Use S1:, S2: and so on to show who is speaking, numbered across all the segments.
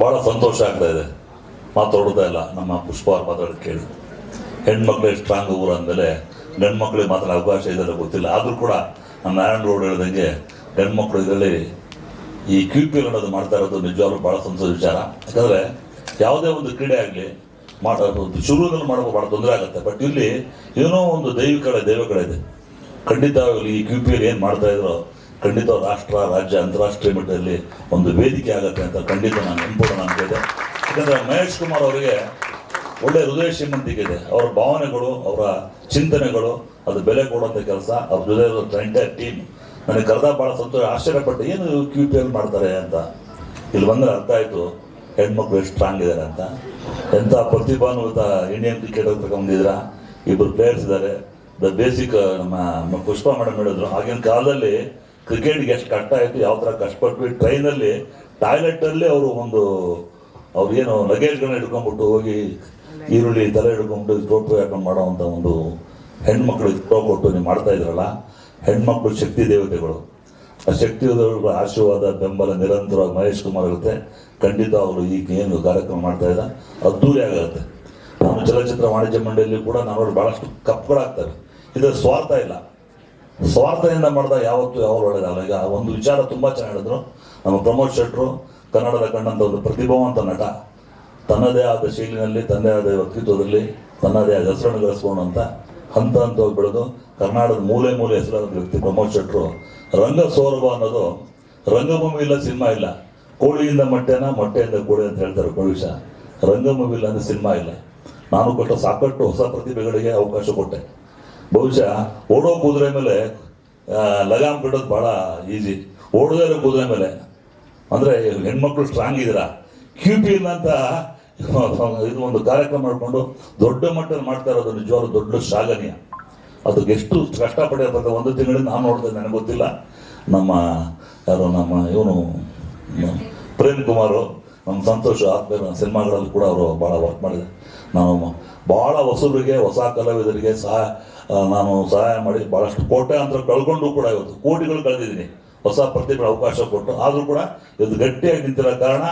S1: ಭಾಳ ಸಂತೋಷ ಆಗ್ತಾ ಇದೆ. ಮಾತಾಡೋದೇ ಇಲ್ಲ, ನಮ್ಮ ಪುಷ್ಪ ಮಾತಾಡೋದು ಕೇಳಿ. ಹೆಣ್ಮಕ್ಳೇ ಸ್ಟ್ರಾಂಗ್ ಊರು ಅಂದಮೇಲೆ ಗಂಡು ಮಕ್ಳಿಗೆ ಮಾತ್ರ ಅವಕಾಶ ಇದೆಲ್ಲ ಗೊತ್ತಿಲ್ಲ. ಆದರೂ ಕೂಡ ನಮ್ಮ ನಾರಾಯಣ ರೋಡ್ ಹೇಳ್ದಂಗೆ ಗಂಡು ಮಕ್ಕಳು ಇದರಲ್ಲಿ ಈ ಕ್ಯೂ ಪಿ ಅನ್ನೋದು ಮಾಡ್ತಾ ಇರೋದು ನಿಜವಾಗ್ಲೂ ಭಾಳ ಸಂತೋಷ ವಿಚಾರ. ಯಾಕಂದರೆ ಯಾವುದೇ ಒಂದು ಕ್ರೀಡೆ ಆಗಲಿ ಮಾಡೋದು ಶುರುವಿನಲ್ಲಿ ಮಾಡೋದು ಭಾಳ ತೊಂದರೆ ಆಗುತ್ತೆ. ಬಟ್ ಇಲ್ಲಿ ಏನೋ ಒಂದು ದೈವಿಕಳೆ ದೈವಗಳಿದೆ. ಖಂಡಿತವಾಗಲಿ ಈ ಕ್ಯೂ ಪಿ ಏನು ಮಾಡ್ತಾ ಇದ್ರು ಖಂಡಿತ ರಾಷ್ಟ್ರ, ರಾಜ್ಯ, ಅಂತಾರಾಷ್ಟ್ರೀಯ ಮಟ್ಟದಲ್ಲಿ ಒಂದು ವೇದಿಕೆ ಆಗುತ್ತೆ ಅಂತ ಖಂಡಿತ ನಾನು ಸಂಪೂರ್ಣ ಇದೆ ಯಾಕಂದರೆ ಮಹೇಶ್ ಕುಮಾರ್ ಅವರಿಗೆ ಒಳ್ಳೆ ಹೃದಯ ಇದೆ. ಅವರ ಭಾವನೆಗಳು, ಅವರ ಚಿಂತನೆಗಳು, ಅದು ಬೆಲೆ ಕೊಡುವಂಥ ಕೆಲಸ, ಅವ್ರ ಜೊತೆ ಎಂಟೈರ್ ಟೀಮ್ ನನಗೆ ಕರೆದ ಭಾಳ ಸಂತೋಷ, ಆಶ್ಚರ್ಯಪಟ್ಟು ಏನು ಕ್ಯೂ ಪಿ ಎಲ್ ಮಾಡ್ತಾರೆ ಅಂತ. ಇಲ್ಲಿ ಬಂದರೆ ಅರ್ಥ ಆಯಿತು, ಹೆಣ್ಮಕ್ಳು ಎಷ್ಟು ಸ್ಟ್ರಾಂಗ್ ಇದ್ದಾರೆ ಅಂತ. ಎಂಥ ಪ್ರತಿಭಾನ್ವಿತ ಇಂಡಿಯನ್ ಕ್ರಿಕೆಟ್ ತಗೊಂಡಿದ್ರ ಇಬ್ಬರು ಪ್ಲೇಯರ್ಸ್ ಇದ್ದಾರೆ. ದ ಬೇಸಿಕ್ ನಮ್ಮ ಪುಷ್ಪ ಮೇಡಮ್ ಹೇಳಿದ್ರು. ಆಗಿನ ಕಾಲದಲ್ಲಿ ಕ್ರಿಕೆಟ್ಗೆ ಎಷ್ಟು ಕಷ್ಟ ಆಯಿತು ಯಾವ ಥರ ಕಷ್ಟಪಟ್ವಿ. ಟ್ರೈನಲ್ಲಿ ಟಾಯ್ಲೆಟಲ್ಲಿ ಅವರು ಒಂದು, ಅವ್ರು ಏನು ಲಗೇಜ್ಗಳನ್ನ ಹಿಡ್ಕೊಂಡ್ಬಿಟ್ಟು ಹೋಗಿ, ಈರುಳ್ಳಿ ತಲೆ ಹಿಡ್ಕೊಂಡ್ಬಿಟ್ಟು ಟೋಪಿ ಹಾಕೊಂಡು ಮಾಡೋವಂಥ ಒಂದು ಹೆಣ್ಮಕ್ಳು ಪ್ರೋ ಕೊಟ್ಟು ನೀವು ಮಾಡ್ತಾ ಇದ್ರಲ್ಲ, ಹೆಣ್ಮಕ್ಳು ಶಕ್ತಿ ದೇವತೆಗಳು. ಆ ಶಕ್ತಿ ದೇವತೆಗಳ ಆಶೀರ್ವಾದ, ಬೆಂಬಲ ನಿರಂತರವಾಗಿ ಮಹೇಶ್ ಕುಮಾರ್ ಇರುತ್ತೆ. ಖಂಡಿತ ಅವರು ಈಗ ಏನು ಕಾರ್ಯಕ್ರಮ ಮಾಡ್ತಾ ಇದ್ದ ಅದ್ದೂರಿ ಆಗುತ್ತೆ. ನಮ್ಮ ಚಲನಚಿತ್ರ ವಾಣಿಜ್ಯ ಮಂಡಳಿಯಲ್ಲಿ ಕೂಡ ನಾವು ಭಾಳಷ್ಟು ಕಪ್ಗಳಾಗ್ತವೆ. ಇದರ ಸ್ವಾರ್ಥ ಇಲ್ಲ. ಸ್ವಾರ್ಥದಿಂದ ಮಾಡಿದಾಗ ಯಾವತ್ತೂ ಯಾವ ಒಳ್ಳೆಯದಲ್ಲ ಈಗ ಒಂದು ವಿಚಾರ ತುಂಬ ಚೆನ್ನಾಗಿ ಹೇಳಿದ್ರು. ನಮ್ಮ ಪ್ರಮೋದ್ ಶೆಟ್ರು, ಕನ್ನಡದ ಕಂಡಂತ ಒಂದು ಪ್ರತಿಭಾವಂತ ನಟ. ತನ್ನದೇ ಆದ ಶೈಲಿನಲ್ಲಿ, ತನ್ನದೇ ಆದ ವ್ಯಕ್ತಿತ್ವದಲ್ಲಿ, ತನ್ನದೇ ಆದ ಹೆಸರನ್ನು ಗಳಿಸ್ಕೊಂಡಂತ ಹಂತ ಹಂತವಾಗಿ ಬೆಳೆದು ಕರ್ನಾಟಕದ ಮೂಲೆ ಮೂಲೆ ಹೆಸರಾದ ವ್ಯಕ್ತಿ ಪ್ರಮೋದ್ ಶೆಟ್ರು. ರಂಗ ಸೌರಭ ಅನ್ನೋದು ರಂಗಭೂಮಿ ಇಲ್ಲ, ಸಿನಿಮಾ ಇಲ್ಲ. ಕೋಳಿಯಿಂದ ಮೊಟ್ಟೆನ, ಮೊಟ್ಟೆಯಿಂದ ಕೋಳಿ ಅಂತ ಹೇಳ್ತಾರೆ ಭವಿಷ್ಯ ರಂಗಭೂಮಿ ಇಲ್ಲ ಅಂದರೆ ಸಿನಿಮಾ ಇಲ್ಲ. ನಾನು ಕೊಟ್ಟ ಸಾಕಷ್ಟು ಹೊಸ ಪ್ರತಿಭೆಗಳಿಗೆ ಅವಕಾಶ ಕೊಟ್ಟೆ. ಬಹುಶಃ ಓಡೋ ಕುದುರೆ ಮೇಲೆ ಲಗಾಮ್ ಕಟ್ಟೋದು ಭಾಳ ಈಸಿ. ಓಡದೇ ಇರೋ ಕುದುರೆ ಮೇಲೆ. ಅಂದರೆ ಹೆಣ್ಮಕ್ಳು ಸ್ಟ್ರಾಂಗ್ ಇದ್ದೀರಾ? ಕ್ಯೂ ಪಿ ಎಲ್ ಅಂತ ಇದು ಒಂದು ಕಾರ್ಯಕ್ರಮ ಮಾಡಿಕೊಂಡು ದೊಡ್ಡ ಮಟ್ಟದಲ್ಲಿ ಮಾಡ್ತಾ ಇರೋದು ನಿಜವಾದ ದೊಡ್ಡ ಶ್ಲಾಘನೀಯ. ಅದಕ್ಕೆ ಎಷ್ಟು ಕಷ್ಟಪಟ್ಟಿರ್ಬೇಕು ಒಂದು ತಿಂಗಳಿಂದ ನಾನು ನೋಡಿದೆ, ನನಗೆ ಗೊತ್ತಿಲ್ಲ. ನಮ್ಮ ಯಾರು ನಮ್ಮ ಇವನು ಪ್ರೇಮ್ ಕುಮಾರು ನಮ್ಮ ಸಂತೋಷ ಆತ್ಮೀಯ ಸಿನಿಮಾಗಳಲ್ಲಿ ಕೂಡ ಅವರು ಭಾಳ ವರ್ಕ್ ಮಾಡಿದ್ದಾರೆ. ನಾನು ಭಾಳ ಹೊಸಬರಿಗೆ, ಹೊಸ ಕಲಾವಿದರಿಗೆ ಸಹ ನಾನು ಸಹಾಯ ಮಾಡಿ ಭಾಳಷ್ಟು ಅಂತ ಕಳ್ಕೊಂಡು ಕೂಡ ಇವತ್ತು. ಕೋಟಿಗಳು ಕಳೆದಿದ್ದೀನಿ. ಹೊಸ ಪ್ರತಿಭೆ ಅವಕಾಶ ಕೊಟ್ಟು. ಆದರೂ ಕೂಡ ಇವತ್ತು ಗಟ್ಟಿಯಾಗಿ ನಿಂತಿರೋ ಕಾರಣ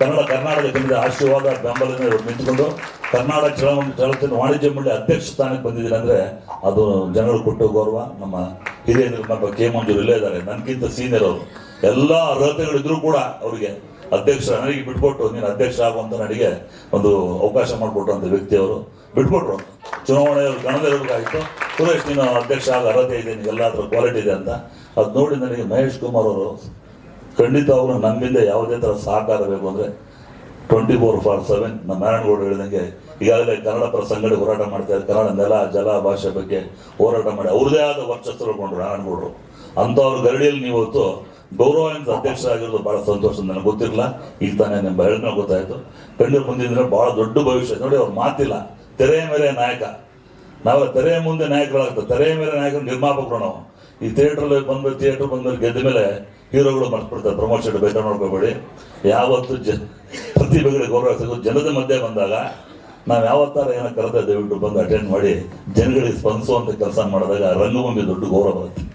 S1: ಕನ್ನಡ, ಕರ್ನಾಟಕ ಜನರ ಆಶೀರ್ವಾದ, ಬೆಂಬಲದಿಂದ ಇವತ್ತು ನಿಂತ್ಕೊಂಡು ಕರ್ನಾಟಕ ಚಲನ ಚಲನಚಿತ್ರ ವಾಣಿಜ್ಯ ಮಂಡಳಿ ಅಧ್ಯಕ್ಷ ಸ್ಥಾನಕ್ಕೆ ಬಂದಿದ್ದೀನಿ ಅಂದರೆ ಅದು ಜನರು ಕೊಟ್ಟು ಗೌರವ. ನಮ್ಮ ಹಿರಿಯ ನಿರ್ಮಾಪಕ ಕೆ ಮಂಜೂರು ಇಲ್ಲೇ ಇದ್ದಾರೆ. ನನಗಿಂತ ಸೀನಿಯರ್ ಅವರು. ಎಲ್ಲ ಅರ್ಹತೆಗಳಿದ್ರು ಕೂಡ ಅವರಿಗೆ ಅಧ್ಯಕ್ಷ, ನನಗೆ ಬಿಟ್ಕೊಟ್ಟು ನೀನು ಅಧ್ಯಕ್ಷ ಆಗುವಂತ ನನಗೆ ಒಂದು ಅವಕಾಶ ಮಾಡಿಕೊಟ್ರು ವ್ಯಕ್ತಿ ಅವರು ಬಿಟ್ಕೊಟ್ರು. ಚುನಾವಣೆ ಕಣದಲ್ಲಿರ್ಬೇಕಾಗಿತ್ತು ಸುರೇಶ್, ನೀನು ಅಧ್ಯಕ್ಷ ಆಗ ಅರ್ಹತೆ ಇದೆ ನಿನಗೆಲ್ಲ ಎಲ್ಲಾದ್ರ ಕ್ವಾಲಿಟಿ ಇದೆ ಅಂತ. ಅದು ನೋಡಿ ನನಗೆ ಮಹೇಶ್ ಕುಮಾರ್ ಅವರು ಖಂಡಿತ ಅವರು ನಮ್ಮಿಂದ ಯಾವುದೇ ಥರ ಸಹಕಾರ ಬೇಕು ಅಂದರೆ ಟ್ವೆಂಟಿ ಫೋರ್ ಫಾರ್ ಸೆವೆನ್ ನಮ್ಮ ನಾರಾಯಣಗೌಡ ಹೇಳಿದಂಗೆ ಈಗಾಗಲೇ ಕನ್ನಡ ಪರ ಸಂಘಟನೆ ಹೋರಾಟ ಇದ್ದಾರೆ. ಕನ್ನಡ ನೆಲ, ಜಲ, ಭಾಷೆ ಬಗ್ಗೆ ಹೋರಾಟ ಮಾಡಿ ಅವ್ರದೇ ಆದ ವರ್ಚಸ್ಸು ಕೊಂಡ್ರು ನಾರಾಯಣಗೌಡರು. ಅಂಥವ್ರ ಗರಡಿಯಲ್ಲಿ ನೀವು ಇವತ್ತು ಗೌರವದಿಂದ ಅಧ್ಯಕ್ಷರಾಗಿರೋದು ಭಾಳ ಸಂತೋಷ ನನಗೆ ಗೊತ್ತಿರಲಿಲ್ಲ. ಈಗ ತಾನೇ ನಿಮ್ಮ ಹೇಳಿದ್ರೆ ಗೊತ್ತಾಯಿತು. ಕಣ್ಣೀರು ಮುಂದಿದ್ರೆ ಬಹಳ ದೊಡ್ಡ ಭವಿಷ್ಯ. ನೋಡಿ ಅವ್ರು ಮಾತಿಲ್ಲ. ತೆರೆಯ ಮೇಲೆ ನಾಯಕ. ನಾವು ತೆರೆಯ ಮುಂದೆ ನಾಯಕರಾಗ್ತದೆ ತೆರೆಯ ಮೇಲೆ ನಾಯಕರು ನಿರ್ಮಾಪಕರು ನಾವು. ಈ ಥಿಯೇಟ್ರಲ್ಲಿ ಬಂದ್ಮೇಲೆ ಥಿಯೇಟ್ರ್ ಬಂದ್ಮೇಲೆ ಗೆದ್ದ ಮೇಲೆ ಹೀರೋಗಳು ಮಾಡ್ಕೊಡ್ತಾರೆ ಪ್ರಮೋಷನ್ ಬೇಕಾದ್ರೆ ನೋಡ್ಕೋಬೇಡಿ. ಯಾವತ್ತು ಜ ಪ್ರತಿಭೆಗಳಿಗೆ ಗೌರವ ಸಿಗೋದು ಜನದ ಮಧ್ಯೆ ಬಂದಾಗ ನಾವು ಯಾವತ್ತಾರ ಏನೋ ಕರೆದ ದಯವಿಟ್ಟು ಬಂದು ಅಟೆಂಡ್ ಮಾಡಿ, ಜನಗಳಿಗೆ ಸ್ಪಂದಿಸುವಂಥ ಕೆಲಸ ಮಾಡಿದಾಗ ರಂಗಭೂಮಿ ದೊಡ್ಡ ಗೌರವ ಬರುತ್ತೆ.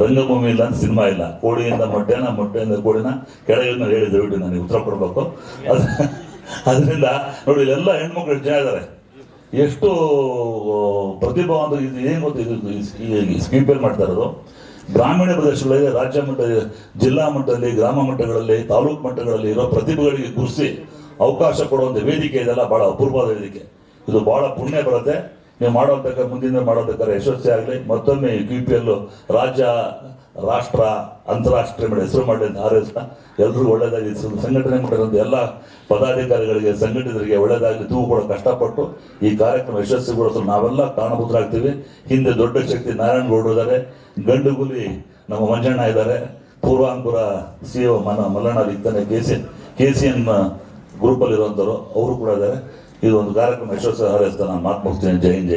S1: ರಂಗಭೂಮಿ ಇಲ್ಲ ಅಂತ ಸಿನಿಮಾ ಇಲ್ಲ. ಕೋಳಿಯಿಂದ ಮೊಟ್ಟೆನ ಮೊಟ್ಟೆಯಿಂದ ಕೋಳಿನ ಕೆಳಗಿನ ಹೇಳಿ ದಯವಿಟ್ಟು ನನಗೆ ಉತ್ತರ ಕೊಡಬೇಕು. ಅದು ಅದರಿಂದ ನೋಡಿ, ಇಲ್ಲೆಲ್ಲ ಹೆಣ್ಮಕ್ಳು ಜನ ಇದ್ದಾರೆ. ಎಷ್ಟು ಪ್ರತಿಭಾವಂತ ಇದು ಏನು ಸ್ಕೀಮ್ ಪೇಲ್ ಮಾಡ್ತಾ ಇರೋದು? ಗ್ರಾಮೀಣ ಪ್ರದೇಶಗಳಲ್ಲಿ, ರಾಜ್ಯ ಮಟ್ಟ ಜಿಲ್ಲಾ ಮಟ್ಟದಲ್ಲಿ, ಗ್ರಾಮ ಮಟ್ಟಗಳಲ್ಲಿ, ತಾಲೂಕು ಮಟ್ಟಗಳಲ್ಲಿ ಇರೋ ಪ್ರತಿಭೆಗಳಿಗೆ ಗುರುಸಿ ಅವಕಾಶ ಕೊಡುವಂಥ ವೇದಿಕೆ ಇದೆಲ್ಲ ಭಾಳ ಅಪೂರ್ವವಾದ ವೇದಿಕೆ. ಇದು ಭಾಳ ಪುಣ್ಯ ಬರುತ್ತೆ. ನೀವು ಮಾಡೋದಕ್ಕೆ ಮುಂದಿನ ಮಾಡೋಬೇಕಾದ್ರೆ ಯಶಸ್ವಿ ಆಗಲಿ, ಮತ್ತೊಮ್ಮೆ ಯು ಪಿ ಎಲ್ ರಾಜ್ಯ, ರಾಷ್ಟ್ರ, ಅಂತಾರಾಷ್ಟ್ರೀಯ ಮೇಲೆ ಹೆಸರು ಮಾಡಿ ಅಂತ ಹಾರೈಸ್ತಾ ಎಲ್ಲರೂ ಒಳ್ಳೇದಾಗಿ ಸಂಘಟನೆ ಮಾಡಿರೋದು ಎಲ್ಲ ಪದಾಧಿಕಾರಿಗಳಿಗೆ, ಸಂಘಟಿತರಿಗೆ ಒಳ್ಳೆಯದಾಗಿ ತೂಗು ಕೂಡ ಕಷ್ಟಪಟ್ಟು ಈ ಕಾರ್ಯಕ್ರಮ ಯಶಸ್ವಿಗೊಳಿಸಲು ನಾವೆಲ್ಲ ಕಾರಣಭೂತರಾಗ್ತೀವಿ. ಹಿಂದೆ ದೊಡ್ಡ ಶಕ್ತಿ ನಾರಾಯಣ ಗೌಡ್ರು ಇದ್ದಾರೆ. ಗಂಡುಗುಲಿ ನಮ್ಮ ಮಂಜಣ್ಣ ಇದ್ದಾರೆ. ಪೂರ್ವಾಂಕುರ ಸಿ ಒ ಮನ ಮಲ್ಲಣ್ಣ ಇದ್ದಾನೆ. K C K C N ಗ್ರೂಪಲ್ಲಿರುವಂಥವ್ರು ಅವರು ಕೂಡ ಇದ್ದಾರೆ. ಇದು ಒಂದು ಕಾರ್ಯಕ್ರಮ ಯಶಸ್ವಿ ಹಾರೈಸ್ತಾ ನಾನು ಮಾತು ಮುಗ್ತೀನಿ ಜೈ ಹಿಂದ್